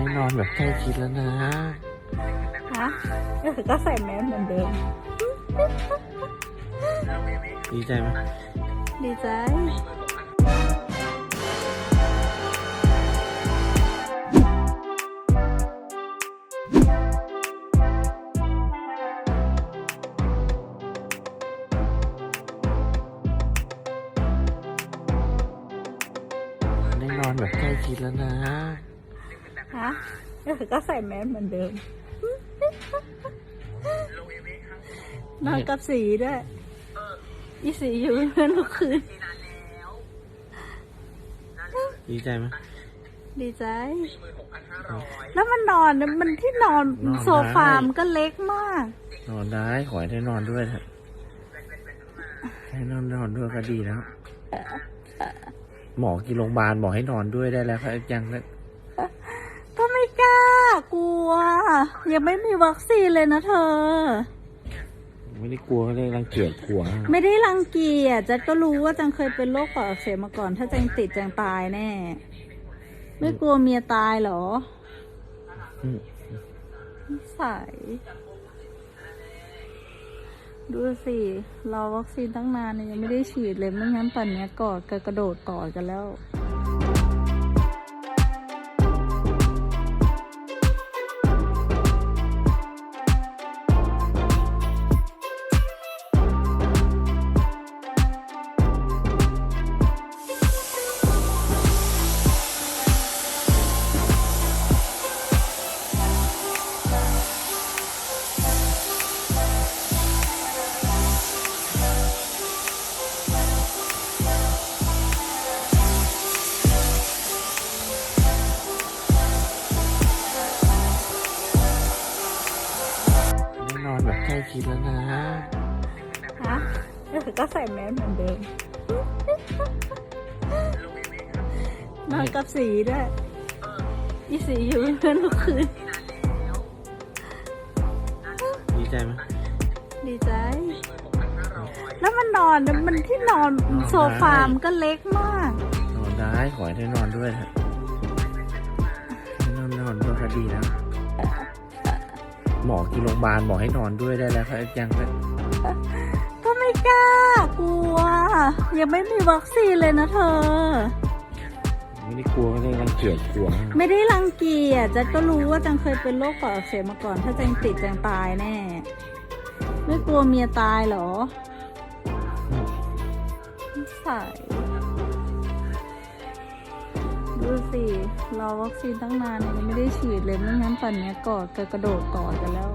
ได้นอนแบบใกล้ชิดแล้วนะ ฮะเออก็ใส่แมสเหมือนเดิม ดีใจไหมดีใจ ได้นอนแบบใกล้ชิดแล้วนะ ฮะเออก็ใส่แมสเหมือนเดิมนอนกับสีด้วยอีสีอยู่เป็นเพื่อนทุกคืนดีใจไหมดีใจ แล้วมันนอนเนี่ยมันที่นอนนอนได้โซฟา มันก็เล็กมาก นอนได้ขอให้ได้นอนด้วยเถอะให้นอนนอนด้วยก็ดีแล้ว หมอกี่โรงพยาบาลบอกให้นอนด้วยได้แล้วครับยังนะก็ไม่กล้ากลัว ยังไม่มีวัคซีนเลยนะเธอ ไม่ได้กลัวก็เลยรังเกียจผัว ไม่ได้รังเกียจจันก็รู้ว่าจังเคยเป็นโรคปอดอักเสบมาก่อน ถ้าจังติดจังตายแน่ ไม่กลัวเมียตายเหรออืมนิสัยดูสิรอวัคซีนตั้งนานเนี่ยยังไม่ได้ฉีดเลยไม่งั้นป่านเนี้ยกอดกันกระโดดกอดกันแล้ว อนแบบใกล้ชิดแล้วนะฮะเออก็ใส่แมสเหมือนเดิมนอนกับสีด้วยอีสีอยู่เป็นเพื่อนทุกคืน ดีใจไหมดีใจ แล้วมันนอนเนี่ยมันที่นอนโซฟามันก็เล็กมาก นอนได้ขอให้ได้นอนด้วยเถอะให้นอนนอนด้วยก็ดีแล้ว หมอกี่โรงพยาบาลบอกให้นอนด้วยได้แล้วครับยังนะก็ไม่กล้ากลัว ยังไม่มีวัคซีนเลยนะเธอ ไม่ได้กลัวก็เลยรังเกียจผัวไม่ได้รังเกียจจันก็รู้ว่าจังเคยเป็นโรคปอดอักเสบมาก่อน ถ้าจังติดจังตายแน่ ไม่กลัวเมียตายเหรออืมนิสั รอวัคซีนตั้งนานเนี่ยยังไม่ได้ฉีดเลยไม่งั้นป่นเนี้ยกอดกันกระโดดกอดกันแล้ว